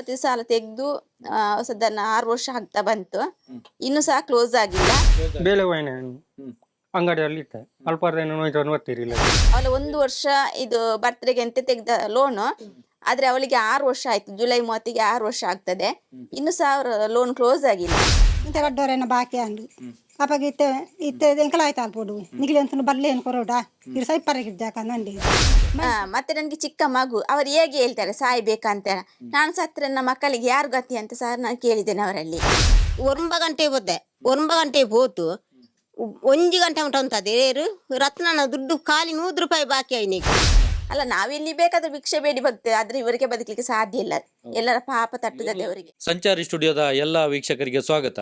ಮತ್ತೆ ಸಾಲ ತೆಗೆದು ಹೊಸದನ್ನ ಆರು ವರ್ಷ ಆಗ್ತಾ ಬಂತು. ಇನ್ನು ಸಹ ಕ್ಲೋಸ್ ಆಗಿಲ್ಲ. ಬೇಳೆ ವೈನ್ ಅಂಗಡಿಯಲ್ಲಿ ಇಟ್ಟೆ. ಅವಳ ಒಂದು ವರ್ಷ ಇದು ಬರ್ತ್ಡೇಗೆ ಅಂತ ತೆಗೆದ ಲೋನ್ ಆದ್ರೆ ಅವಳಿಗೆ ಆರು ವರ್ಷ ಆಯ್ತು. ಜುಲೈ ಮೂವತ್ತಿಗೆ ಆರು ವರ್ಷ ಆಗ್ತದೆ. ಇನ್ನು ಸಹ ಲೋನ್ ಕ್ಲೋಸ್ ಆಗಿಲ್ಲ. ಇಂತ ಬಡ್ಡೋರನ್ನ ಬಾಕಿ ಅಂಡು ಅಪ್ಪಾಗ ಇತ್ತೆ ಇತ್ತೆ ಎಂಕಲ ಆಯ್ತು ಅಲ್ಪೋಡು ನಿಗಿಲಿ ಅಂತ ಬರ್ಲಿ ಏನು ಕೊರೋಡ ಇರು ಸೈ ಪರಗಿದ್ದ ನಂಡಿ ಆ, ಮತ್ತೆ ನನಗೆ ಚಿಕ್ಕ ಮಗು. ಅವರು ಹೇಗೆ ಹೇಳ್ತಾರೆ ಸಾಯ್ಬೇಕಂತ ನಾನು ಸತ್ರ ನನ್ನ ಮಕ್ಕಳಿಗೆ ಯಾರು ಗತಿ ಅಂತ ಸರ್ ನಾನು ಕೇಳಿದ್ದೇನೆ ಅವರಲ್ಲಿ. ಒಂಬ ಗಂಟೆ ಹೋದೆ. ಒಂಬ ಗಂಟೆ ಹೋತು. ಒಂಜಿ ಗಂಟೆ ಉಂಟು ಅಂತ ಏರು ರತ್ನನ ದುಡ್ಡು ಖಾಲಿ ನೂರು ರೂಪಾಯಿ ಬಾಕಿ ಆಯ್ನಿಗೆ. ಅಲ್ಲ ನಾವೆಲ್ಲಿ ಬೇಕಾದ್ರೆ ಭಿಕ್ಷೆ ಬೇಡಿ ಬರ್ತೇವೆ ಆದ್ರೆ ಇವರಿಗೆ ಬದುಕಲಿಕ್ಕೆ ಸಾಧ್ಯ ಇಲ್ಲ. ಎಲ್ಲರ ಪಾಪ ತಟ್ಟದ ಅವರಿಗೆ. ಸಂಚಾರಿ ಸ್ಟುಡಿಯೋದ ಎಲ್ಲ ವೀಕ್ಷಕರಿಗೆ ಸ್ವಾಗತ.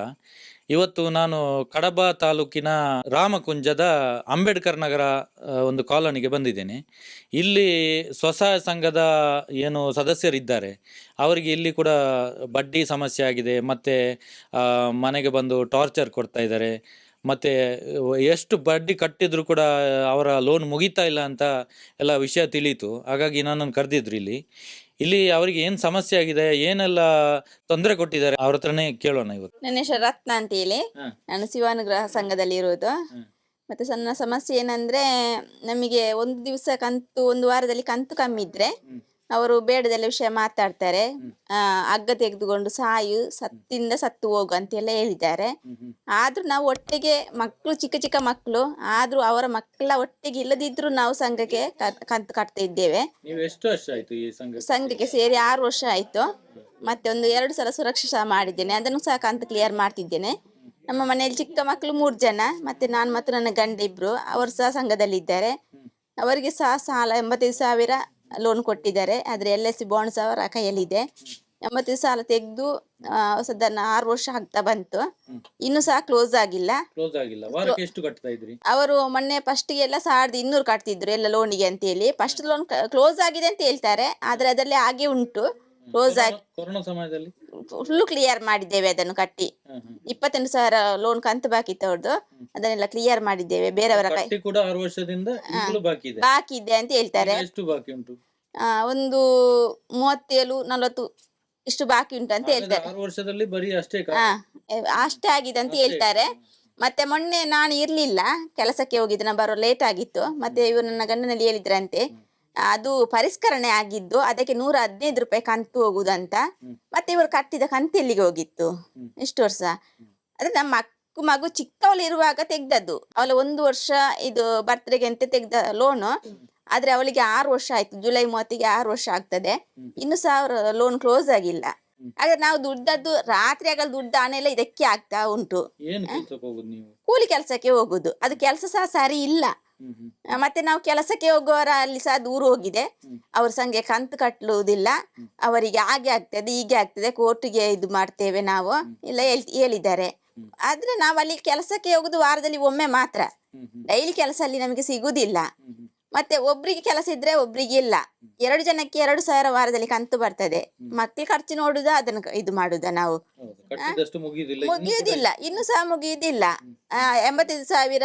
ಇವತ್ತು ನಾನು ಕಡಬ ತಾಲೂಕಿನ ರಾಮಕುಂಜದ ಅಂಬೇಡ್ಕರ್ ನಗರ ಆ, ಒಂದು ಕಾಲೋನಿಗೆ ಬಂದಿದ್ದೇನೆ. ಇಲ್ಲಿ ಸ್ವಸಹಾಯ ಸಂಘದ ಏನು ಸದಸ್ಯರಿದ್ದಾರೆ. ಅವರಿಗೆ ಇಲ್ಲಿ ಕೂಡ ಬಡ್ಡಿ ಸಮಸ್ಯೆ ಆಗಿದೆ. ಮತ್ತು ಮನೆಗೆ ಬಂದು ಟಾರ್ಚರ್ ಕೊಡ್ತಾ ಇದ್ದಾರೆ. ಮತ್ತು ಎಷ್ಟು ಬಡ್ಡಿ ಕಟ್ಟಿದ್ರು ಕೂಡ ಅವರ ಲೋನ್ ಮುಗಿತಾ ಇಲ್ಲ ಅಂತ ಎಲ್ಲ ವಿಷಯ ತಿಳಿಯಿತು. ಹಾಗಾಗಿ ನನ್ನನ್ನು ಕರೆದಿದ್ರು ಇಲ್ಲಿ. ಇಲ್ಲಿ ಅವರಿಗೆ ಏನ್ ಸಮಸ್ಯೆ ಆಗಿದೆ ಏನೆಲ್ಲ ತೊಂದರೆ ಕೊಟ್ಟಿದ್ದಾರೆ ಅವ್ರ ಹತ್ರನೇ ಕೇಳೋಣ ಇವತ್ತು. ನನ್ನ ಹೆಸರು ರತ್ನ ಅಂತ ಹೇಳಿ. ನಾನು ಶಿವಾನುಗ್ರಹ ಸಂಘದಲ್ಲಿ ಇರೋದು. ಮತ್ತೆ ಸಣ್ಣ ಸಮಸ್ಯೆ ಏನಂದ್ರೆ ನಮಗೆ ಒಂದು ದಿವಸ ಕಂತು ಒಂದು ವಾರದಲ್ಲಿ ಕಂತು ಕಮ್ಮಿ ಇದ್ರೆ. ಅವರು ಬೇಡದೆಲ್ಲ ವಿಷಯ ಮಾತಾಡ್ತಾರೆ. ಹಗ್ಗ ತೆಗೆದುಕೊಂಡು ಸಾಯು ಸತ್ತಿಂದ ಸತ್ತು ಹೋಗು ಅಂತೆಲ್ಲ ಹೇಳಿದ್ದಾರೆ. ಆದ್ರೂ ನಾವು ಒಟ್ಟಿಗೆ ಮಕ್ಕಳು ಚಿಕ್ಕ ಚಿಕ್ಕ ಮಕ್ಕಳು ಆದ್ರೂ ಅವರ ಮಕ್ಕಳ ಒಟ್ಟಿಗೆ ಇಲ್ಲದಿದ್ರು ನಾವು ಸಂಘಕ್ಕೆ ಕಂತು ಕಟ್ತಾ ಇದ್ದೇವೆ. ಸಂಘಕ್ಕೆ ಸೇರಿ? ಆರು ವರ್ಷ ಆಯ್ತು. ಮತ್ತೆ ಒಂದು ಎರಡು ಸಲ ಸುರಕ್ಷೆ ಸಹ ಮಾಡಿದ್ದೇನೆ. ಅದನ್ನು ಸಹ ಕಂತು ಕ್ಲಿಯರ್ ಮಾಡ್ತಿದ್ದೇನೆ. ನಮ್ಮ ಮನೆಯಲ್ಲಿ ಚಿಕ್ಕ ಮಕ್ಕಳು ಮೂರು ಜನ ಮತ್ತೆ ನಾನು ಮತ್ತು ನನ್ನ ಗಂಡ ಇಬ್ರು ಅವರು ಸಹ ಸಂಘದಲ್ಲಿದ್ದಾರೆ. ಅವರಿಗೆ ಸಹ ಸಾಲ ಎಂಬತ್ತೈದು ಸಾವಿರ ಲೋನ್ ಕೊಟ್ಟಿದ್ದಾರೆ. ಆದರೆ ಎಲ್ ಎಸ್ ಸಿ ಬಾಂಡ್ಸ್ ಅವರ ಕೈಯಲ್ಲಿದೆ. ಮತ್ತೆ ಸಾಲ ತೆಗೆದು ಸದನ ಆರು ವರ್ಷ ಆಗ್ತಾ ಬಂತು. ಇನ್ನು ಸಹ ಕ್ಲೋಸ್ ಆಗಿಲ್ಲ. ಕ್ಲೋಸ್ ಆಗಿಲ್ಲ. ವಾರಕ್ಕೆ ಎಷ್ಟು ಕಟ್ತಾ ಇದ್ರಿ? ಅವರು ಮೊನ್ನೆ ಫಸ್ಟ್ಗೆ ಎಲ್ಲ ಸಾವಿರದ ಇನ್ನೂರು ಕಟ್ತಿದ್ರು ಎಲ್ಲ ಲೋನಿಗೆ ಅಂತ ಹೇಳಿ ಫಸ್ಟ್ ಲೋನ್ ಕ್ಲೋಸ್ ಆಗಿದೆ ಅಂತ ಹೇಳ್ತಾರೆ. ಆದ್ರೆ ಅದರಲ್ಲಿ ಹಾಗೆ ಉಂಟು. ಕ್ಲೋಸ್ ಆಗಿ ಕೊರೋನಾ ಸಮಯದಲ್ಲಿ? ಫುಲ್ಲು ಕ್ಲಿಯರ್ ಮಾಡಿದ್ದೇವೆ ಅದನ್ನು ಕಟ್ಟಿ. ಇಪ್ಪತ್ತೆಂಟು ಸಾವಿರ ಲೋನ್ ಕಂತು ಬಾಕಿ ಇತ್ತು ಅವ್ರದ್ದು ಅದನ್ನೆಲ್ಲ ಕ್ಲಿಯರ್ ಮಾಡಿದ್ದೇವೆ. ಬೇರೆಯವರ ಕೈ ಕೂಡ ಆರು ವರ್ಷದಿಂದ ಈಗಲೂ ಬಾಕಿ ಇದೆ. ಬಾಕಿ ಇದೆ ಅಂತ ಹೇಳ್ತಾರೆ. ಎಷ್ಟು ಬಾಕಿ ಉಂಟು? ಆ, ಒಂದು ಮೂವತ್ತೇಳು ನಲವತ್ತು ಇಷ್ಟು ಬಾಕಿ ಉಂಟು ಅಂತ ಹೇಳ್ತಾರೆ. ಆರು ವರ್ಷದಲ್ಲಿ ಬರೀ ಅಷ್ಟೇ ಕಾ- ಹಾ ಅಷ್ಟೇ ಆಗಿದೆ ಅಂತ ಹೇಳ್ತಾರೆ. ಮತ್ತೆ ಮೊನ್ನೆ ನಾನು ಇರ್ಲಿಲ್ಲ ಕೆಲಸಕ್ಕೆ ಹೋಗಿದ್ದೆ. ನಾನು ಬರೋ ಲೇಟ್ ಆಗಿತ್ತು. ಮತ್ತೆ ಇವರು ನನ್ನ ಗಂಡನಲ್ಲಿ ಹೇಳಿದ್ರಂತೆ. ಅದು ಪರಿಷ್ಕರಣೆ ಆಗಿದ್ದು ಅದಕ್ಕೆ ನೂರ ಹದಿನೈದು ರೂಪಾಯಿ ಕಂತು ಹೋಗುದಂತ. ಮತ್ತೆ ಇವರು ಕಟ್ಟಿದ ಕಂತು ಎಲ್ಲಿಗೆ ಹೋಗಿತ್ತು ಇಷ್ಟು ವರ್ಷ. ಅದೇ ನಮ್ಮ ಮಕ್ಕು ಮಗು ಚಿಕ್ಕವಳು ಇರುವಾಗ ತೆಗ್ದದ್ದು. ಅವಳ ಒಂದು ವರ್ಷ ಇದು ಬರ್ತ್ಡೇಗೆ ಅಂತ ತೆಗ್ದ ಲೋನ್ ಆದ್ರೆ ಅವಳಿಗೆ ಆರು ವರ್ಷ ಆಯ್ತು. ಜುಲೈ ಮೂವತ್ತಿಗೆ ಆರು ವರ್ಷ ಆಗ್ತದೆ. ಇನ್ನು ಸಹ ಅವ್ರ ಲೋನ್ ಕ್ಲೋಸ್ ಆಗಿಲ್ಲ. ಆದ್ರೆ ನಾವು ದುಡ್ಡದ್ದು ರಾತ್ರಿ ಆಗಲ್ಲ ದುಡ್ಡು ಹಣ ಎಲ್ಲ ಇದಕ್ಕೆ ಆಗ್ತಾ ಉಂಟು. ಕೂಲಿ ಕೆಲಸಕ್ಕೆ ಹೋಗುದು. ಅದು ಕೆಲಸ ಸಹ ಸರಿ ಇಲ್ಲ. ಮತ್ತೆ ನಾವು ಕೆಲಸಕ್ಕೆ ಹೋಗುವವರ ಅಲ್ಲಿ ಸಹ ದೂರ ಹೋಗಿದೆ. ಅವ್ರ ಸಂಗೆ ಕಂತು ಕಟ್ಟುವುದಿಲ್ಲ. ಅವರಿಗೆ ಹಾಗೆ ಆಗ್ತದೆ ಹೀಗೆ ಆಗ್ತದೆ ಕೋರ್ಟಿಗೆ ಇದು ಮಾಡ್ತೇವೆ ನಾವು. ಇಲ್ಲ ಹೇಳ್- ಹೇಳಿದ್ದಾರೆ. ಆದ್ರೆ ನಾವು ಅಲ್ಲಿ ಕೆಲಸಕ್ಕೆ ಹೋಗುದು ವಾರದಲ್ಲಿ ಒಮ್ಮೆ ಮಾತ್ರ. ಡೈಲಿ ಕೆಲಸ ಅಲ್ಲಿ ನಮಗೆ ಸಿಗುದಿಲ್ಲ. ಮತ್ತೆ ಒಬ್ರಿಗೆ ಕೆಲಸ ಇದ್ರೆ ಒಬ್ರಿಗೆ ಇಲ್ಲ. ಎರಡು ಜನಕ್ಕೆ ಎರಡು ಸಾವಿರ ವಾರದಲ್ಲಿ ಕಂತು ಬರ್ತದೆ. ಮತ್ತೆ ಖರ್ಚು ನೋಡುದ ಅದನ್ನ ಇದು ಮಾಡುದ ನಾವು. ಮುಗಿಯುದಿಲ್ಲ ಇನ್ನು ಸಹ. ಮುಗಿಯುದಿಲ್ಲ. ಎಂಬತ್ತೈದು ಸಾವಿರ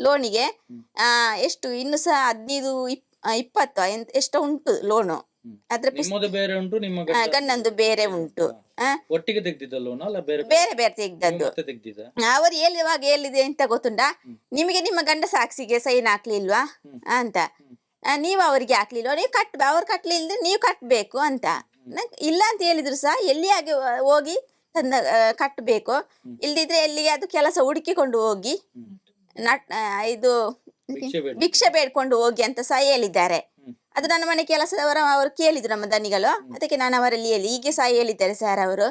ಲೋನಿಗೆ ಆ, ಎಷ್ಟು? ಇನ್ನು ಸಹ ಹದಿನೈದು ಇಪ್ಪತ್ತು? ಎಷ್ಟು ಎಷ್ಟೋ ಉಂಟು ಲೋನು. ಅದ್ರ ನಿಮ್ಮದು ಬೇರೆ ಉಂಟು ನಿಮ್ಮ ಗಂಡ- ಗಂಡಂದು ಬೇರೆ ಉಂಟು. ಆ, ಒಟ್ಟಿಗೆ ಲೋನ್ ಅಲ್ಲ ಬೇರೆ ಬೇರೆ ಬೇರೆ ತೆಗ್ದದ್ದು. ಮತ್ತೆ ತೆಗ್ದಿದ್ದ? ಅವರು ಹೇಳುವಾಗ ಹೇಳಿದೆ ಅಂತ ಗೊತ್ತುಂಟಾ? ನಿಮಗೆ ನಿಮ್ಮ ಗಂಡ ಸಾಕ್ಷಿಗೆ ಸೈನ್ ಹಾಕ್ಲಿಲ್ವಾ? ಅಂತ. ಆ, ನೀವು ಅವರಿಗೆ ಹಾಕ್ಲಿಲ್ವಾ? ನೀವು ಕಟ್ ಅವ್ರು ಕಟ್ಲಿಲ್ಲ ನೀವು ಕಟ್ಬೇಕು ಅಂತ. ನಂಗ್ ಇಲ್ಲ ಅಂತ ಹೇಳಿದ್ರು ಸಹ ಎಲ್ಲಿಯಾಗಿ ಹೋಗಿ ತಂದ ಆ, ಕಟ್ಬೇಕು. ಇಲ್ದಿದ್ರೆ ಎಲ್ಲಿಗೆ ಅದು ಕೆಲಸ ಹುಡುಕಿಕೊಂಡು ಹೋಗಿ. ನಟ್ ಇದು ಭಿಕ್ಷೆ ಬೇಡ್ಕೊಂಡು. ಹೋಗಿ ಅಂತ ಸಹ ಹೇಳಿದ್ದಾರೆ. ಅದು ನನ್ನ ಮನೆ ಕೆಲಸದವರ ಅವರು ಕೇಳಿದ್ರು ನಮ್ಮ ದನಿಗಳು. ಅದಕ್ಕೆ ನಾನು ಅವರಲ್ಲಿ ಹೇಳಿ ಹೀಗೆ ಸಹ ಹೇಳಿದ್ದಾರೆ ಸರ್ ಅವರು.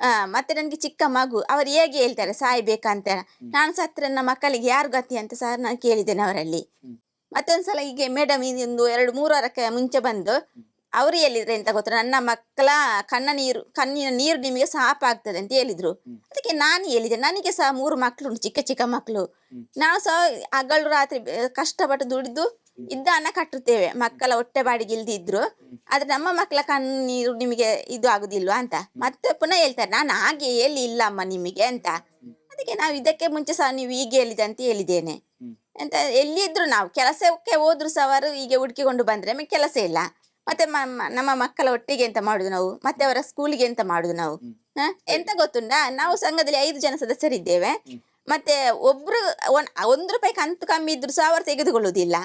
ಆ, ಮತ್ತೆ ನನಗೆ ಚಿಕ್ಕ ಮಗು ಅವರು ಹೇಗೆ ಹೇಳ್ತಾರೆ ಸಾಯ್ಬೇಕಂತ ನಾನು ಸತ್ರ ನನ್ನ ಮಕ್ಕಳಿಗೆ ಯಾರು ಗತಿ ಅಂತ ಸಹ ನಾನು ಕೇಳಿದ್ದೇನೆ ಅವರಲ್ಲಿ. ಮತ್ತೊಂದ್ಸಲ ಹೀಗೆ ಮೇಡಮ್ ಇದೊಂದು ಎರಡು ಮೂರು ವಾರಕ್ಕೆ ಮುಂಚೆ ಬಂದು ಅವರು ಹೇಳಿದ್ರೆ ಎಂತ ಗೊತ್ತಾ? ನನ್ನ ಮಕ್ಕಳ ಕಣ್ಣ ನೀರು ಕಣ್ಣಿನ ನೀರು ನಿಮಗೆ ಸಾಪ್ ಆಗ್ತದೆ ಅಂತ ಹೇಳಿದ್ರು. ಅದಕ್ಕೆ ನಾನು ಹೇಳಿದೆ ನನಗೆ ಸಹ ಮೂರು ಮಕ್ಕಳು ಉಂಟು ಚಿಕ್ಕ ಚಿಕ್ಕ ಮಕ್ಕಳು ನಾವು ಸಹ ಹಗಲು ರಾತ್ರಿ ಕಷ್ಟಪಟ್ಟು ದುಡಿದು ಇದ್ದ ಹಣ ಕಟ್ಟುತ್ತೇವೆ. ಮಕ್ಕಳ ಹೊಟ್ಟೆ ಬಾಡಿಗೆ ಇಲ್ದಿದ್ರು ಆದ್ರೆ ನಮ್ಮ ಮಕ್ಕಳ ಕಣ್ಣೀರು ನಿಮಗೆ ಇದು ಆಗುದಿಲ್ವಾ ಅಂತ. ಮತ್ತೆ ಪುನಃ ಹೇಳ್ತಾರೆ ನಾನು ಹಾಗೆ ಹೇಳಿ ಇಲ್ಲ ಅಮ್ಮ ನಿಮಗೆ ಅಂತ. ಅದಕ್ಕೆ ನಾವು ಇದಕ್ಕೆ ಮುಂಚೆ ಸಹ ನೀವು ಹೀಗೆ ಹೇಳಿದೆ ಅಂತ ಹೇಳಿದ್ದೇನೆ. ಅಂತ ಎಲ್ಲಿದ್ರು ನಾವು ಕೆಲಸಕ್ಕೆ ಹೋದ್ರು ಸಹ ಅವರು ಹೀಗೆ ಹುಡುಕಿಕೊಂಡು ಬಂದ್ರೆ ನಮಗೆ ಕೆಲಸ ಇಲ್ಲ. ಮತ್ತೆ ನಮ್ಮ ಮಕ್ಕಳ ಒಟ್ಟಿಗೆ ಎಂತ ಮಾಡುದು ನಾವು? ಮತ್ತೆ ಅವರ ಸ್ಕೂಲಿಗೆ ಎಂತ ಮಾಡುದು ನಾವು? ಎಂತ ಗೊತ್ತುಂಟಾ? ನಾವು ಸಂಘದಲ್ಲಿ ಐದು ಜನ ಸದಸ್ಯರಿದ್ದೇವೆ. ಮತ್ತೆ ಒಬ್ರು ಒಂದ್ ರೂಪಾಯಿ ಕಂತು ಕಮ್ಮಿ ಇದ್ರು ಸಹ ಅವರು ತೆಗೆದುಕೊಳ್ಳುವುದಿಲ್ಲ?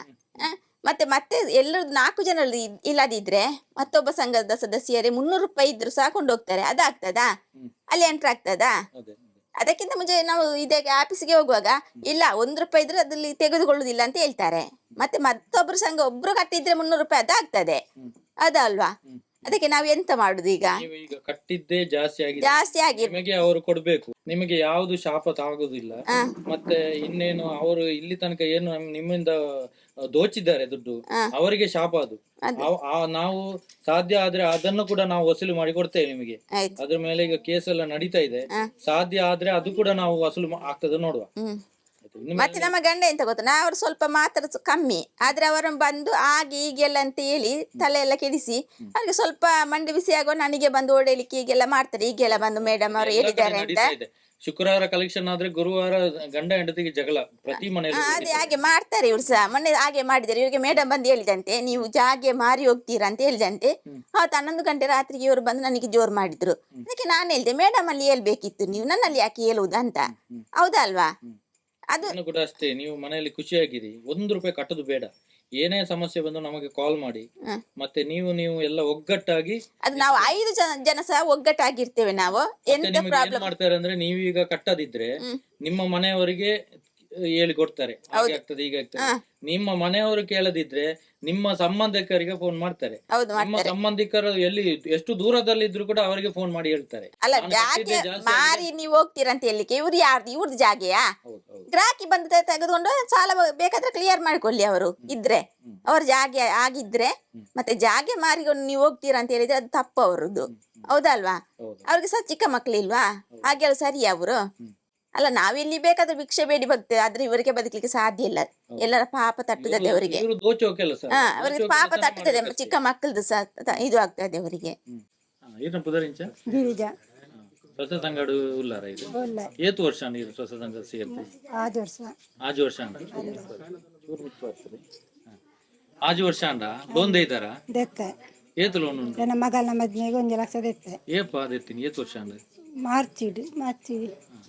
ಮತ್ತೆ ಮತ್ತೆ ಎಲ್ಲರೂ ನಾಲ್ಕು ಜನ ಇಲ್ಲದಿದ್ರೆ ಮತ್ತೊಬ್ಬ ಸಂಘದ ಸದಸ್ಯರೇ ಮುನ್ನೂರು ರೂಪಾಯಿ ಇದ್ರು ಸಹ ಕೊಂಡೋಗ್ತಾರೆ. ಅದಾಗ್ತದಾ? ಅಲ್ಲಿ ಎಂಟ್ರ್ ಆಗ್ತದಾ? ಅದೇ ಅದಕ್ಕಿಂತ ಮುಂಚೆ ನಾವು ಇದೇ ಆಫೀಸ್ಗೆ ಹೋಗುವಾಗ ಇಲ್ಲ ಒಂದು ರೂಪಾಯಿ ಇದ್ರೆ ಅದ್ರಲ್ಲಿ ತೆಗೆದುಕೊಳ್ಳುದಿಲ್ಲ ಅಂತ ಹೇಳ್ತಾರೆ. ಮತ್ತೆ ಮತ್ತೊಬ್ರು ಸಂಘ ಒಬ್ರು ಕಟ್ಟಿದ್ರೆ ಮುನ್ನೂರು ರೂಪಾಯಿ ಅದಾಗ್ತದೆ. ಅದಲ್ವಾ? ಅದಕ್ಕೆ ನಾವು ಎಂತ ಮಾಡುದು ಈಗ? ನೀವು ಈಗ ಕಟ್ಟಿದ್ದೇ ಜಾಸ್ತಿ ಆಗಿದೆ. ಜಾಸ್ತಿ ಆಗಿ ನಿಮಗೆ ಅವರು ಕೊಡ್ಬೇಕು. ನಿಮಗೆ ಯಾವ್ದು ಶಾಪ ತಾಗುದಿಲ್ಲ ಮತ್ತೆ ಇನ್ನೇನು ಅವರು ಇಲ್ಲಿ ತನಕ ಏನು ನಮ್- ನಿಮ್ಮಿಂದ ದೋಚಿದ್ದಾರೆ ದುಡ್ಡು. ಅವರಿಗೆ ಶಾಪ ಅದು. ಅವ್- ಆ- ನಾವು ಸಾಧ್ಯ ಆದ್ರೆ ಅದನ್ನು ಕೂಡ ನಾವು ವಸೂಲಿ ಮಾಡಿ ಕೊಡ್ತೇವೆ ನಿಮಗೆ. ಆಯ್ತು. ಅದ್ರ ಮೇಲೆ ಈಗ ಕೇಸ್ ಎಲ್ಲ ನಡೀತಾ ಇದೆ. ಸಾಧ್ಯ ಆದ್ರೆ ಅದು ಕೂಡ ನಾವು ವಸೂಲು ಮಾ- ಆಗ್ತದೆ ನೋಡುವ. ಹ್ಮ್. ಮತ್ತೆ ನಮ್ಮ ಗಂಡ ಎಂತ ಗೊತ್ತಾ? ನಾ ಅವರು ಸ್ವಲ್ಪ ಮಾತ್ರ ಕಮ್ಮಿ. ಆದ್ರೆ ಅವರನ್ನು ಬಂದು ಹಾಗೆ ಹೀಗೆಲ್ಲ ಅಂತ ಹೇಳಿ ತಲೆ ಎಲ್ಲ ಕೆಡಿಸಿ ಅವ್ರಿಗೆ ಸ್ವಲ್ಪ ಮಂಡಿ ಬಿಸಿ ಆಗುವ ನನಗೆ ಬಂದು ಓಡೇಲಿಕ್ಕೆ ಹೀಗೆಲ್ಲ ಮಾಡ್ತಾರೆ. ಹೀಗೆಲ್ಲ ಬಂದು ಮೇಡಮ್ ಅವರು ಹೇಳಿದ್ದಾರೆ ಅಂತ. ಶುಕ್ರವಾರ ಕಲೆಕ್ಷನ್ ಆದ್ರೆ ಗುರುವಾರ ಗಂಡ ಹೆಂಡತಿಗೆ ಜಗಳ ಪ್ರತಿ ಮನೆಯಲ್ಲಿ ಹಾ, ಅದೇ ಹಾಗೆ ಮಾಡ್ತಾರೆ ಇವ್ರು ಸಹ. ಮೊನ್ನೆ ಹಾಗೆ ಮಾಡಿದ್ದಾರೆ. ಇವರಿಗೆ ಮೇಡಮ್ ಬಂದು ಹೇಳಿದಂತೆ ನೀವು ಜಾಗೆ ಮಾರಿ ಹೋಗ್ತೀರಾ? ಅಂತ ಹೇಳಿದಂತೆ. ಅವತ್ತು ಹನ್ನೊಂದು ಗಂಟೆ ರಾತ್ರಿಗೆ ಇವರು ಬಂದು ನನಗೆ ಜೋರು ಮಾಡಿದ್ರು. ಅದಕ್ಕೆ ನಾನು ಹೇಳಿದೆ ಮೇಡಮ್ ಅಲ್ಲಿ ಹೇಳ್ಬೇಕಿತ್ತು. ನೀವು ನನ್ನಲ್ಲಿ ಯಾಕೆ ಹೇಳುವುದು ಅಂತ. ಹೌದಾ ಅಲ್ವಾ ಅದು ಕೂಡ ಅಷ್ಟೇ ನೀವು ಮನೆಯಲ್ಲಿ ಖುಷಿಯಾಗಿರಿ. ಒಂದು ರೂಪಾಯಿ ಕಟ್ಟದು ಬೇಡ. ಏನೇ ಸಮಸ್ಯೆ ಬಂದು ನಮಗೆ ಕಾಲ್ ಮಾಡಿ. ಮತ್ತೆ ನೀವು ನೀವು ಎಲ್ಲ ಒಗ್ಗಟ್ಟಾಗಿ ಅದು ನಾವು ಐದು ಜನ ಜನ ಸಹ ಒಗ್ಗಟ್ಟಾಗಿರ್ತೇವೆ ನಾವು. ಮತ್ತೆ ಎಂತ ನಿಮಗೆ ಏನ್ ಪ್ರಾಬ್ಲಮ್ ಮಾಡ್ತಾರೆ ಅಂದ್ರೆ ನೀವೀಗ ಈಗ ಕಟ್ಟದಿದ್ರೆ ನಿಮ್ಮ ಮನೆಯವರಿಗೆ ಹೇಳಿ ಕೊಡ್ತಾರೆ ಹಾಗೆ ಆಗ್ತದೆ ಈಗ ಆಗ್ತದೆ. ನಿಮ್ಮ ಮನೆಯವರು ಕೇಳದಿದ್ರೆ ನಿಮ್ಮ ಸಂಬಂಧಿಕರಿಗೆ ಫೋನ್ ಮಾಡ್ತಾರೆ. ಹೌದು ನಿಮ್ಮ ಸಂಬಂಧಿಕರು ಎಲ್ಲಿ ಎಷ್ಟು ದೂರದಲ್ಲಿ ಇದ್ರು ಕೂಡ ಅವರಿಗೆ ಫೋನ್ ಮಾಡಿ ಹೇಳ್ತಾರೆ. ಅಲ್ಲ ಜಾಗೆ ಮಾರಿ ನೀವು ಹೋಗ್ತೀರಾ ಅಂತ ಹೇಳಲಿಕ್ಕೆ ಇವ್ರು ಯಾರ್ದು ಇವ್ರದ್ದು ಜಾಗೆಯಾ? ಗ್ರಾಹಕಿ ಬಂದ ತೆಗೆದುಕೊಂಡು ಸಾಲ ಬೇಕಾದ್ರೆ ಕ್ಲಿಯರ್ ಮಾಡ್ಕೊಳ್ಳಿ ಅವರು ಇದ್ರೆ. ಅವ್ರ ಜಾಗೆ ಆಗಿದ್ರೆ ಮತ್ತೆ ಜಾಗೆ ಮಾರಿಕೊಂಡು ನೀವು ಹೋಗ್ತೀರಾ ಅಂತ ಹೇಳಿದ್ರೆ ಅದು ತಪ್ಪು ಅವರದ್ದು. ಹೌದಲ್ವಾ? ಹೌದು. ಅವ್ರಿಗೆ ಸಹ ಚಿಕ್ಕ ಮಕ್ಳಿಲ್ವಾ? ಹಾಗೆ ಅವ್ರು ಸರಿ ಅವರು? ಅಲ್ಲ ನಾವಿಲ್ಲಿ ಬೇಕಾದ್ರೆ ಭಿಕ್ಷೆ ಬೇಡಿ ಬರ್ತೇವೆ ಆದ್ರೆ ಇವರಿಗೆ ಬದುಕಲಿಕ್ಕೆ ಸಾಧ್ಯ ಇಲ್ಲ. ಎಲ್ಲರ ಪಾಪ ತಟ್ಟುತ್ತದೆ ಅವರಿಗೆ. ಇವರು ದೋಚೋ ಕೆಲಸ. ಹಾ ಅವರಿಗೆ ಪಾಪ ತಟ್ಟುತ್ತದೆ ಚಿಕ್ಕ ಮಕ್ಕಳದ್ದು ಸಹ ಇದು ಆಗ್ತದೆ ಅವರಿಗೆ. ಗಿರಿಜ. ಸ್ವಸ ಸಂಗಡು ಉಲ್ಲಾರ ಇದು? ಏತು ವರ್ಷ ಇದು ಸ್ವಸ ಸಂಘ ಸೇರ್ತೆ? ಆರು ವರ್ಷ. ಆಜು ವರ್ಷ ಅಂಡ? ಆಜು ವರ್ಷ. ಅಂಡ? ಲೋನ್ ದೈತಾರ ದೆತ್ತೆ. ಏತು ಲೋನ್ ಉಂಟು? ನನ್ನ ಮಗಳ ಮದ್ನೆಗೆ ಒಂದು ಲಕ್ಷ ದೆತ್ತೆ. ಏಪ ಅದೆತ್ತೀನಿ ಏತು ವರ್ಷ ಅಂಡ ಮಾರ್ಚಿಡು ಮಾರ್ಚಿ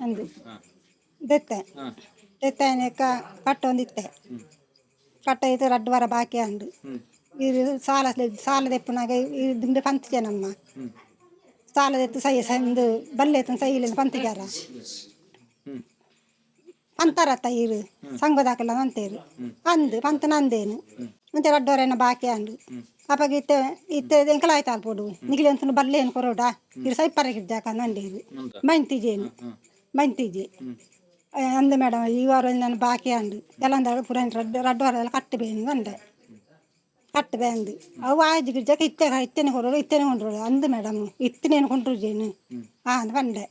ಅಂದು. ದೆತ್ತೆ ಹಾ ದೆತ್ತಾಯನೇಕ ಕಟ್ಟೊಂದಿತ್ತೆ ಕಟ್ಟ ಇದು ರಡ್ಡು ವಾರ ಬಾಕಿ ಅಂಡು ಇದು ಸಾಲ ಸಾಲ ದೆಪ್ಪನಾಗ ಇದು ಪಂತಿಗೆ ನಮ್ಮ. ಹ್ಮ್. ಸಾಲ ದೆತ್ತು ಸೈ ಸಂದು ಬಲ್ಲೆ ಎತ್ತು ಸೈ ಇಲ್ಲ ಪಂತಿಗಾರ ಪಂತಾರ ಪಂತಾರತ್ತ ಇರು. ಸಂಘದಾಕಲ್ಲ ಅಂತೇರು ಅಂದು ಪಂತ ನಂದೇನು. ಮತ್ತೆ ರಡ್ಡವರೇನ ಬಾಕಿ ಅಂಡು ಅಪ್ಪಗೆ ಇತ್ತೆ ಇತ್ತೆ ಎಂಕಲ ಆಯ್ತು ಅಲ್ಪೋಡು ನಿಗಿಲಿ ಅಂತ ಬರ್ಲಿ ಏನು ಕೊರೋಡ ಇರು ಸೈಪರಗೆ ಜಾಕ ನಂಡೇರು ಮುಂದ. ಮೆಂತಿಜೇನು ಮೆಂತಿಜಿ ಅಂದ ಮೇಡಮ್ ಈ ವಾರ ನಾನು ಬಾಕಿ ಅಂದು. ಎಲ್ಲ ಪುರ ರಡ್ಡು ರಡ್ ವಾರ ಎಲ್ಲ ಕಟ್ಟಬೇನು ಅಂದೆ ಕಟ್ಟಬೇಂದು ಅವು ಆಯ್ದು ಗಿಡ್ಜಕ್ಕೆ ಇತ್ತೆ ಇತ್ತೇನೆ ಕೊರೋಡು ಇತ್ತೇನೆ ಕೊಂಡ್ರೋಡು ಅಂದು ಮೇಡಮ್ ಇತ್ತನೇನು ಕೊಂಡ್ರು ಜೇನು? ಆ ಅಂದ್ ಬಂದೆ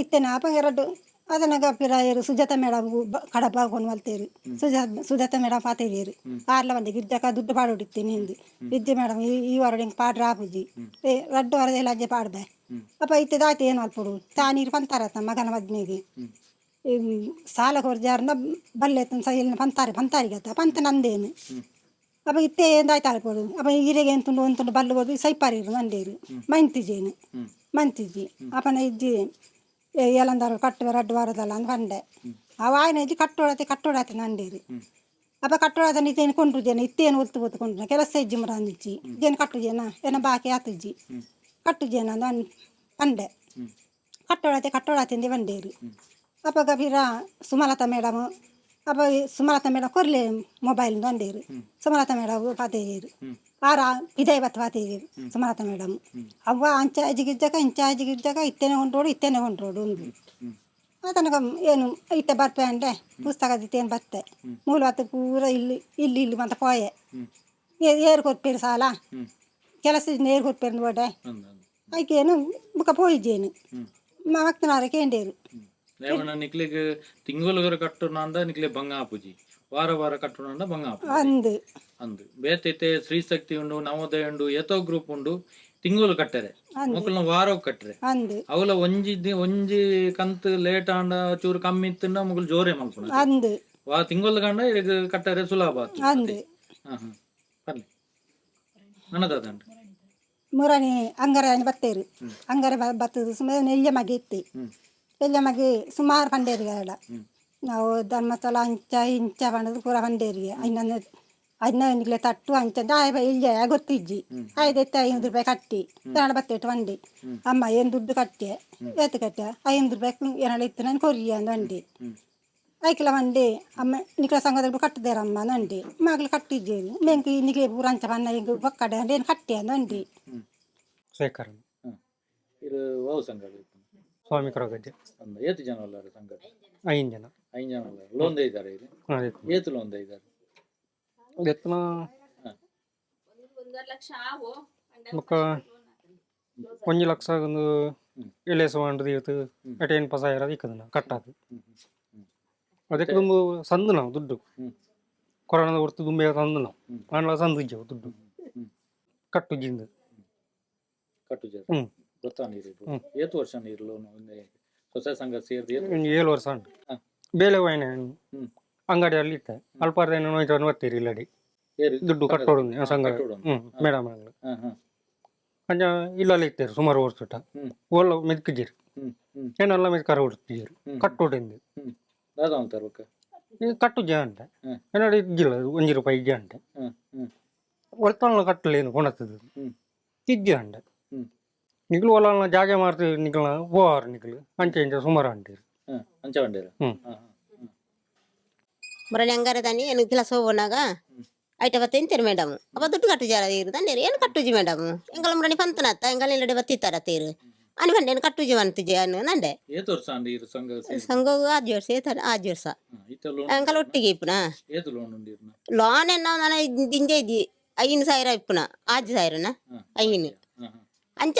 ಇತ್ತೇನೆ ಆಪ ಎರಡು ಅದನ್ನಾಗ ಪಿರಾಯರು ಸುಜಾತ ಮೇಡಮ್ ಕಡಪ ಹಾಕೊಂಡು ಮಲ್ತೇರು ಸುಜಾತ ಮೇಡಮ್ ಪಾತೇರಿಯರು. ಆರ್ಲ ಬಂದೆ ಗಿಡ್ಜಕ್ಕ ದುಡ್ಡು ಪಾಡೋಡಿತ್ತೇನೆ ಎಂದು ವಿದ್ಯೆ ಮೇಡಮ್ ಈ ವಾರ ಹಿಂಗೆ ಪಾಡ್ರ ಆಪುಜಿ ರಡ್ಡು ವಾರದ ಲಜ್ಜೆ ಪಾಡ್ದೆ. ಅಪ್ಪ ಇತ್ತದಾಯ್ತು ಏನು ಅಲ್ಪಡು. ತಾನೀರು ಪಂತಾರತ್ತ ಮಗನ ಮದ್ಮೆಗೆ. ಸಾಲ ಕೊರ್ಜಾರನ್ನ ಬಲ್ಲೆ ಸೈಲ್ ಪಂತಾರೆ ಪಂತಾರಿಗತ್ತ ಪಂತ ನಂದೇನು. ಅಪ್ಪ ಇತ್ತೆ ಎಂದಾಯ್ತು ಅಲ್ಪಡು. ಅಪ್ಪ ಈರೆಗೆ ಎಂತುಂಡು ಒಂತುಂಡು ಬಲ್ಲು ಹೋದ್ವಿ ಸೈಪಾರಿರು ನಂದೇರು. ಮಂತಿಜೇನು. ಮಂತಿಜಿ. ಅಪ್ಪನ ಇಜ್ಜಿ ಎಲಂದಾರು ಕಟ್ಟು ರಡ್ಡು ವಾರದಲ್ಲ ಅಂದ್ ಕಂಡೆ ಅವ ಆಯ್ನ ಇಜ್ಜಿ ಕಟ್ಟೋಡತೆ ಕಟ್ಟೋಡತೆ ನಂಡೇರು. ಅಪ್ಪ ಕಟ್ಟೋಡತ ಇದೇನು ಕೊಂಡ್ರುದೇನ? ಇತ್ತೇನು ಒತ್ತು ಒತ್ತು ಕೊಂಡ್ರು ಕೆಲಸ ಇಜ್ಜಿ ಮರ ಅಂದಿಜ್ಜಿ. ಜೇನು ಕಟ್ಟು ಜನ ಏನ ಬಾಕಿ ಆತಜ್ಜಿ. ಕಟ್ಟು ಅಂತ ಅಂದ್ ಬಂಡೆ ಕಟ್ಟೋಡತೆ ಕಟ್ಟೋಡತೆ ಅಂದೆ ಬಂಡೇರು. ಅಪ್ಪ ಗಭೀರ ಸುಮಲತಾ ಮೇಡಮ್ ಅಪ್ಪ ಸುಮಲತ ಮೇಡಮ್ ಕೊರ್ಲೆ ಮೊಬೈಲ್ ಅಂಡೇರು ಸುಮಲತಾ ಮೇಡಮ್ ಪಾತೇರು ಆರ ಇದೇ ಬತ್ ಸುಮಲತ ಮೇಡಮ್. ಅವ್ವ ಅಂಚಾಜಿ ಗಿಜ್ಜಕ ಇಂಚಾಜಿ ಗಿಜ್ಜಕ ಇತ್ತೇನೆ ಹೊಂಟೋಡು ಇತ್ತೇನೆ ಹೊಂಟೋಡು ಒಂದು ತನಕ ಏನು ಇತ್ತೆ ಬರ್ಪೆ ಅಂಡೆ ಪುಸ್ತಕದ ಇತ್ತೇನು ಬರ್ತೆ. ಮೂಲ ಹೊತ್ತು ಪೂರ ಇಲ್ಲಿ ಇಲ್ಲಿ ಇಲ್ಲಿ ಮತ್ತೆ ಪೋಯೆ. ಏರು ಕೊಟ್ಪೇರು ಸಾಲ. ಕೆಲಸ ಏರು ಕೊಟ್ಪೇರು ಅಂದ. ಆಯ್ಕೇನು ಬುಕ್ಕ ಪೋಯಿದ್ದೇನು. ಮಕ್ತನಾರ ಕೇಂಡೇರು. ಲೇವಣ್ಣ ನಿಕ್ಲಿಗೆ ತಿಂಗಳು ಕಟ್ಟುನ ಅಂದ ನಿಕ್ಲೆ ಬಂಗ ಆಪುಜಿ ವಾರ ವಾರ ಕಟ್ಟುನ ಅಂದ ಬಂಗ ಆಪು ಅಂದು. ಅಂದು. ಬೇತೈತೆ ಸ್ತ್ರೀ ಶಕ್ತಿ ಉಂಡು ನವೋದಯ ಉಂಡು ಏತೋ ಗ್ರೂಪ್ ಉಂಡು ತಿಂಗಳು ಕಟ್ಟರೆ. ಮಕ್ಕಳನ್ನ ವಾರ ಕಟ್ಟರೆ. ಅಂದು. ಅವಲ ಒಂಜಿ ಒಂಜಿ ಕಂತ್ ಲೇಟ್ ಆಂಡ ಚೂರು ಕಮ್ಮಿ ತಿನ್ನ ಮಗಳು ಜೋರೆ ಮಾಡ್ಕೊಂಡು ಅಂದು. ವಾ ತಿಂಗಳು ಕಂಡ ಈಗ ಕಟ್ಟರೆ ಸುಲಭ ಬರ್ಲಿ. ನನ್ನದಾದಂಡು ಮುರಣಿ ಅಂಗರೆ ಬತ್ತೇರಿ. ಅಂಗರ ಬತ್ತದು ಸುಮಾರು ನೆಲ್ಯ ಮಗೆ ಇತ್ತು. ನೆಲ್ಯ ಮಗೆ ಸುಮಾರು ನಾವು ಧರ್ಮಸ್ಥಳ ಅಂಚ ಇಂಚ ಪಂಡದು ಪೂರ ಪಂಡೇರಿಗೆ. ಇನ್ನೊಂದು ಹದಿನೈದು ಕಿಲೋ ತಟ್ಟು ಅಂಚಂದ ಆಯ ಇಲ್ಲೇ ಗೊತ್ತಿಜ್ಜಿ. ಐದೈತೆ ಐನೂರು ರೂಪಾಯಿ ಕಟ್ಟಿ. ತರಣ ಬತ್ತಿಟ್ಟು ವಂಡಿ ಅಮ್ಮ ಏನು ದುಡ್ಡು ಕಟ್ಟೆ ಎತ್ತು ಕಟ್ಟೆ ಐನೂರು ರೂಪಾಯಿ ಏನಾಳು ಇತ್ತು ನಾನು ಕೊರಿಯ ಅಂದ ವಂಡಿ ಐಕಿಲ ವಂಡಿ ಅಮ್ಮ ನಿಕ್ಲ ಸಂಘದಲ್ಲಿ ಕಟ್ಟದೇರಮ್ಮ ಅಂದ ವಂಡಿ ಮಗಳು ಕಟ್ಟಿದ್ದೇನು ಮೆಂಕಿ ನಿಗೆ ಊರ ಅಂಚ ಬಣ್ಣ ಹಿಂಗೆ ಬೊಕ್ಕಡೆ ಅಂದ ಏನು ಕಟ್ಟೆ ಅಂದ ವಂಡಿ ಶೇಖರ್. ಇದು ವಾವ್ ಸಂಘ ಸ್ವಾಮಿ ಕರಗಜ್ಜೆ ಏತು ಜನ ಅಲ್ಲ ಸಂಘ? ಐದು ಜನ. ಐದು ಜನ ಅಲ್ಲ. ಲೋನ್ ಇದ್ದಾರೆ ಇಲ್ಲಿ. ಏತು ಲೋನ್ ಇದ್ದಾರೆ? ಎತ್ತನ ಮುಖ ಒಂಜಿ ಲಕ್ಷ ಒಂದು ಎಲೆ ಸವಾಂಡ್ದು ಇವತ್ತು ಅಟೇನ್ ಪಸ ಇರೋದು ಇಕ್ಕದನ ಕಟ್ಟಾದು. ಅದಕ್ಕೆ ತುಂಬ ಸಂದು ನಾವು ದುಡ್ಡು. ಕೊರೋನಾದ ಹೊರತು ತುಂಬ ಸಂದು ನಾವು. ಆಂಡ್ಲ ಸಂದು ಇಜ್ಜವು ದುಡ್ಡು. ಕಟ್ಟು ಜಿಂದು ಕಟ್ಟು ಹ್ಮ್. ಏತು ವರ್ಷ ನೀರು ಸೊಸೆ ಸಂಘ ಸೇರಿದ ಏಳು ವರ್ಷ ಉಂಟು. ಬೇಲೆ ವಾಯಿನ ಹ್ಮ್. ಇಟ್ಟೆ ಇತ್ತೆ ಅಲ್ಪಾರ್ದೇನು ಇದನ್ನು ಬರ್ತೀರಿ ಇಲ್ಲಡಿ ದುಡ್ಡು ಕಟ್ಟೋಡು ಸಂಘ. ಹ್ಞೂ ಮೇಡಮ್ ಹಾ. ಅಂಚ ಇಲ್ಲಲ್ಲಿ ಇತ್ತೇರು ಸುಮಾರು ವರ್ಷ ಒಲ್ಲ ಮೆದ್ಕಿದ್ದೀರಿ ಏನೆಲ್ಲ ಮೆದ್ಕರ ಹೊಡ್ತಿದ್ದೀರಿ. ಕಟ್ಟೋಡಿಂದು. ಇದು ಕಟ್ಟು ಜ ಅಂತ. ಏನಾಡು ಇದ್ದಿಲ್ಲ ಒಂಜಿ ರೂಪಾಯಿ ಇಜ್ಜ ಅಂತ. ಒಳ್ತಲ್ಲ ಕಟ್ಟಲೇನು ಕೊಣತ್ತದು. ಇಜ್ಜ ಹ್ಮ್. ನಿಗ್ಲು ಒಲ್ಲ ಜಾಗೆ ಮಾಡ್ತೀವಿ ನಿಗ್ಲ ಹೋವಾರ ನಿಗ್ಲು ಅಂಚೆ ಅಂಚೆ ಸುಮಾರು ಅಂತೀರಿ ಅಂಚೆ ಬಂಡೇರ ಹ್ಮ್. ಹಾ ಹಾ ಹ್ಮ್ ಮರಳಿ ಹಂಗಾರೆ ತಾನಿ ಏನು ಕೆಲಸ ಹೋಗೋನಾಗ ಐಟ ಬತ್ತ ಎಂತೇರು ಮೇಡಮ್ ಅಪ್ಪ ದುಡ್ಡು ಕಟ್ಟು ಜಾರ ಇರು ತಂಡೇರು ಏನು ಕಟ್ಟುಜಿ ಮೇಡಮ್ ಎಂಗಲ ಮುರಣಿ ಪಂತನತ್ತ ಎಂಗಲ ಇಲ್ಲಡೆ ಬತ್ತಿತ್ತಾರ ತೀರು అని ಬಂಡೇನು ಕಟ್ಟುಜಿ ಅಂತಿಜಿ ಅನ್ನು ನಂಡೆ ಏತು ವರ್ಷ ಅಂಡಿ ಇರು ಸಂಘ ಸೇರಿ ಸಂಘ ಆಜ್ ವರ್ಷ ಏತಾರ ಆಜ್ ವರ್ಷ ಇತ್ತ ಲೋನ್ ಎಂಕಲ ಒಟ್ಟಿಗೆ ಇಪ್ಪುನ ಏತು ಲೋನ್ ಉಂಡಿರ್ನ ಲೋನ್ ಎನ್ನ ನಾನು ದಿಂಜೆ ಇದ್ದಿ ಐನು ಸಾವಿರ ಇಪ್ಪುನ ಆಜ್ ಸಾವಿರನ ಹ್ಮ್. ಐನು ಹಾ ಹಾ ಅಂಚ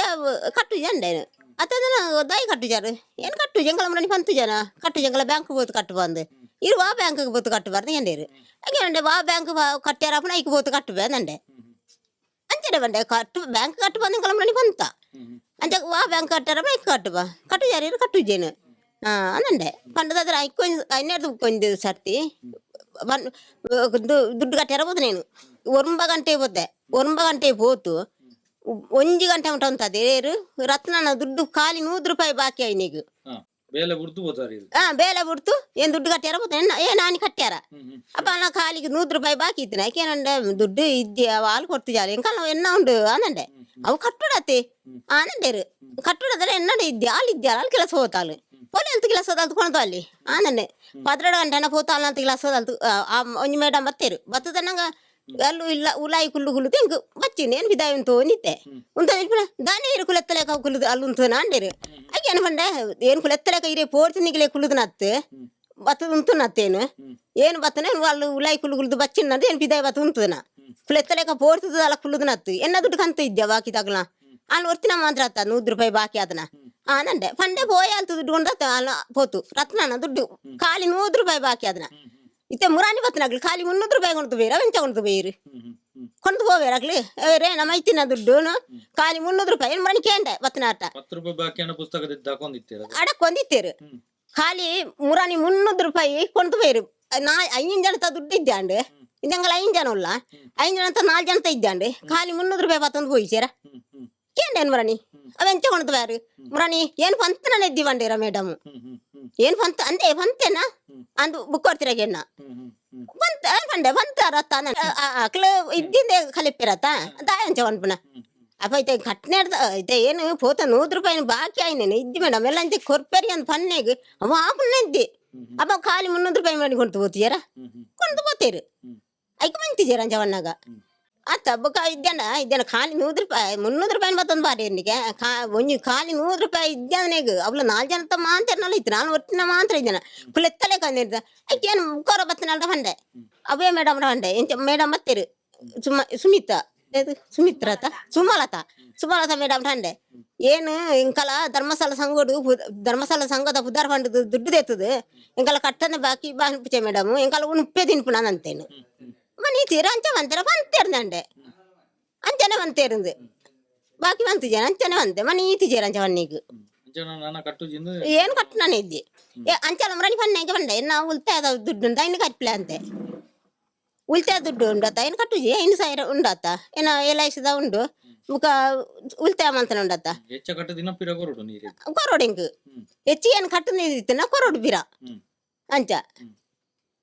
ಕಟ್ಟುಜಿ ಅಂಡೆ ಅತ್ತದನ ದಾಯಿ ಕಟ್ಟುಜಾರು ಏನು ಕಟ್ಟು ಜಂಗಲ ಮುರಣಿ ಪಂತು ಜನ ಕಟ್ಟು ಜಂಗಲ ಬ್ಯಾಂಕ್ పోతు కట్టు ಬಂದು ಇರು ಆ ಬ್ಯಾಂಕ್ಗೆ పోతు కట్టుబారు ಎಂಡೇರು ಹಂಗೆ ಅಂಡೆ ವಾ ಬ್ಯಾಂಕ್ ಕಟ್ಟ್ಯಾರಪ್ಪನ ಐಕ್ పోతు ಕಟ್ಟುಬೇಂದಂಡೆ ಅಂಚನೆ ಬಂಡೆ ಕಟ್ಟು ಬ್ಯಾಂಕ್ ಕಟ್ಟು ಬಂದು ಎಂಗಲ ಮುರಣಿ ಪಂತ ಹ್ಮ್ ಅಂಚ ವಾ ಬ್ಯಾಂಕ್ ಕಟ್ಟಾರಪ್ಪ ಐಕ್ ಕಟ್ಟುಬಾ ಕಟ್ಟು ಜಾರಿ ಕಟ್ಟುಜೇನು ಹಾ ಅಂದಂಡೆ ಪಂಡದಾದ್ರ ಐಕೊಂದು ಐನೇರ್ದು ಕೊಂದು ಸರ್ತಿ ಬನ್ ದು- ದುಡ್ಡು ಕಟ್ಟ್ಯಾರ పోతు నేను ಒಂಬ ಗಂಟೆ పోతే ಒಂಬ ಗಂಟೆ పోతు ಒಂಜಿ ಗಂಟೆ ಉಂಟ ಅಂತದೆ ಏರು ರತ್ನನ ದುಡ್ಡು ಖಾಲಿ ನೂರು ರೂಪಾಯಿ ಬಾಕಿ ಆಯ್ ನೀಗು ಹಾ ಬೇಲೆ ಇದು. ಆ ಬೇಲೆ ಬಿಡ್ತು ಏನ್ ದುಡ್ಡು ಕಟ್ಟ್ಯಾರ పోతే ಏ ನಾನಿ ಕಟ್ಟ್ಯಾರ ಅಪ್ಪ ನಾ ಖಾಲಿಗೆ ನೂರು ರೂಪಾಯಿ ಬಾಕಿ ಇತ್ತು ನಾಕೇನಂಡೆ ದುಡ್ಡು ಇದ್ದೆ ಹಾಲು ಕೊಡ್ತಿದ್ದಾರೆ. ಜಾಲಿ ಎಂಕಲ್ಲ ಎನ್ನ ಉಂಡು ಆನಂಡೆ ಅವು ಕಟ್ಟುಡತ್ತೆ ಆನಂದೇರು ಕಟ್ಟುಡದ್ರೆ ಎನ್ನಡೆ ಇದ್ದೆ ಹಾಲು ಇದ್ದೆ ಹಾಲು ಕೆಲಸ ಹೋತಾಳು. ಪೊಲೆ ಅಂತ ಕೆಲಸ ಕೊಣತು ಅಲ್ಲಿ? ಆನಂಡೆ ಪದ್ರಡ ಗಂಟೆನ ಹೋತಾಳ ಅಂತ ಕೆಲಸ ಹೋದಲ್ತು ಆ ಒಂಜಿ ಮೇಡಮ್ ಬತ್ತೇರು. ಬತ್ತದ ನಂಗ ಅಲ್ಲು ಇಲ್ಲ ಉಲಾಯಿ ಕುಲ್ಲು ಕುಲ್ಲು ತೆಂಗು ಬಚ್ಚಿನೇನ್ ಬಿದಾಯುಂತು ನಿತ್ತೆ ಉಂತ ದಾನೆ ಇರು ಕುಲೆತ್ತಲೆಕ ಕುಲುದು ಅಲ್ಲುಂತು ನಾಂಡೇರು ಅಕ್ಕೇನು ಬಂಡ ಏನು ಕುಲೆತ್ತಲೆಕ ಇರೇ ಪೋರ್ತಿನಿಗಲೇ ಕುಲುದು ನತ್ತು. ಬತ್ತು ಉಂತು ನತ್ತೇನು ಏನು. ಬತ್ತನೆ ಅಲ್ಲು ಉಲಾಯಿ ಕುಲ್ಲು ಕುಲುದು ಬಚ್ಚಿನದು ಏನು ಬಿದಾಯ ಬತ್ತು ಉಂತುದ ನಾ ಕುಲೆತ್ತಲೆಕ ಪೋರ್ತಿದ ಅಲ್ಲ ಕುಲುದು ನತ್ತು. ಎನ್ನ ದುಡ್ಡು ಕಂತ ಇದ್ದೆ ಬಾಕಿ ತಗಲ? ಅಲ್ಲಿ ಒರ್ತಿನ ಮಾತ್ರ ಆತ ನೂರು ರೂಪಾಯಿ ಬಾಕಿ ಅದನ್ನ ಆ ನಂಡೆ ಪಂಡೆ ಪೋಯ ಅಂತ ದುಡ್ಡು ಕೊಂಡು ಅಲ್ಲ ಪೋತು ರತ್ನನ ದುಡ್ಡು. ಖಾಲಿ ನೂರು ರೂಪಾಯಿ ಬಾಕಿ ಅದನ್ನ ಇತ್ತೆ ಮುರಾನಿ ಬತ್ತನಾಗ್ಲಿ ಖಾಲಿ ಮುನ್ನೂರು ರೂಪಾಯಿ ಕೊಂಡು ಬೇರ ವೆಂಚ ಕೊಂಡು ಬೇಯಿರಿ ಕೊಂಡು ಹೋಗ್ಬೇರಾಗ್ಲಿ ಅವರೇ ನಮ್ಮ ಐತಿನ ದುಡ್ಡು ಖಾಲಿ ಮುನ್ನೂರು ರೂಪಾಯಿ. ಏನು ಮರಣಿಕೆ ಅಂಡ ಬತ್ತನಾಟ ಹತ್ತು ಖಾಲಿ ಮುರಾನಿ ಮುನ್ನೂರು ರೂಪಾಯಿ ಕೊಂಡು ಬೇಯಿರಿ ನಾ ಐದು ಜನ ದುಡ್ಡು ಇದ್ದಾಂಡು ಇದಂಗಲ್ಲ ಐದು ಜನ ಉಲ್ಲ? ಐದು ಜನ ಅಂತ ನಾಲ್ಕು ಜನ ಇದ್ದಾಂಡು ಖಾಲಿ ಮುನ್ನೂರು ರೂಪಾಯಿ ಬತ್ತಂದು ಹೋಗಿಸೇರ ಕೇಂಡೇನು ಮರಣಿ ಅವೆಂಚ ಕೊಂಡು ಬೇರು ಮುರಾನಿ ಏನು ಪಂತನ ಎದ್ದಿವಂಡೇರ ಮೇಡಮ್ ಏನ್ ಪಂತ ಅಂದೆ ಪಂತೆನಾ? ಅಂದು ಬುಕ್ ಹ್ಮ್ ಪಂಡೆ ಬಂತ ಬಂಡೆ ಬಂತ ರತ್ತ ಅಕ್ಲ ಇದ್ದಿಂದೆ ಕಲಿಪಿರತ್ತ ದಾಯಂಚ ಅನ್ಪನ ಅಪ್ಪ ಐತೆ ಘಟನೆ ಐತೆ ಏನು ಪೋತ ನೂರು ರೂಪಾಯಿ ಬಾಕಿ ಆಯ್ನೇನು ಇದ್ದಿ ಮೇಡಮ್ ಎಲ್ಲ ಅಂತ ಕೊರ್ಪೇರಿ ಅಂತ ಪನ್ನೆಗೆ. ಅವ ಆಪನ್ನ ಇದ್ದಿ ಅಪ್ಪ ಖಾಲಿ ಮುನ್ನೂರು ರೂಪಾಯಿ ಮಾಡಿ ಕೊಂಡು ಹ್ಮ್ ಕೊಂಡು ಹೋಗ್ತೀರಿ ಐಕ ಮಂತಿದ್ದೀರ ಅಂಜವನ್ನಾಗ ಅತ್ತ ಬೊಕ್ಕ ಇದ್ದೇನ ಇದ್ದೇನ. ಖಾಲಿ ನೂರು ರೂಪಾಯಿ ಮುನ್ನೂರು ರೂಪಾಯಿ ಮತ್ತೊಂದು ಬಾರಿ ಎನ್ನಿಗೆ ಖಾ ಒಂಜಿ ಖಾಲಿ ನೂರು ರೂಪಾಯಿ ಇದ್ದೇನೆಗ್ ಅವಳು ನಾಲ್ಕು ಜನ ತಮ್ಮ ಮಾಂತೇರ್ನಲ್ಲ ಇತ್ತು. ನಾನು ಒಟ್ಟಿನ ಮಾತ್ರ ಇದ್ದೇನೆ. ಫುಲ್ ಎತ್ತಲೆ ಕಂದಿರ್ದ ಐಕೇನು ಕೊರ ಬತ್ತನಲ್ರ ಬಂಡೆ ಅವೇ ಮೇಡಮ್ ಬಂಡೆ ಎಂಚ ಮೇಡಮ್ ಬತ್ತೀರು ಸುಮ ಸುಮಿತ ಏದು ಸುಮಿತ್ರತ? ಸುಮಲತ? ಸುಮಲತ ಮೇಡಮ್ ತಂಡೆ ಏನು ಇಂಕಲ ಧರ್ಮಸ್ಥಳ ಸಂಘಡು ಧರ್ಮಸ್ಥಳ ಸಂಘದ ಉದ್ದಾರ ಫಂಡ್ ದುಡ್ಡು ತೆತ್ತದು ಇಂಕಲ ಕಟ್ಟನೆ ಬಾಕಿ ಬಾನ್ಪಿಚೆ ಮೇಡಮ್ ಇಂಕಲ ಉಣ್ಪೆ ತಿನ್ಪು ನಾನು ಅಂತೇನು తీరు అంతే వంతెన వంతేరుదండి ಅಂಚನೆ వంతేరుంది బాకీ వంతుజాను అంతేనే వంతే మన ఈ తీజారు అంచవన్ నీకు ಏನು ಕಟ್ಟಣ ಇದ್ದಿ ಅಂಚಲ ಮರಣಿ ಪನ್ನೆಂಗೆ ಬಂದೆ ನಾವು ಉಲ್ತಾಯದ ದುಡ್ಡು ಉಂಟ ಇನ್ನು ಕಟ್ಲೆ ಅಂತೆ ಉಲ್ತೆ ದುಡ್ಡು ಉಂಡತ್ತ ಏನು ಕಟ್ಟುಜಿ ಐದು ಸಾವಿರ ಉಂಡತ್ತ ಏನೋ ಎಲಾಯಿಸಿದ ಉಂಡು ಮುಖ ಉಲ್ತಾಯ ಮಂತನ ಉಂಡತ್ತ ಕೊರೋಡಿಂಗ್ ಹೆಚ್ಚು ಏನು ಕಟ್ಟು ನೀರಿತ್ತಿನ ಕೊರೋಡು ಬೀರ ಅಂಚ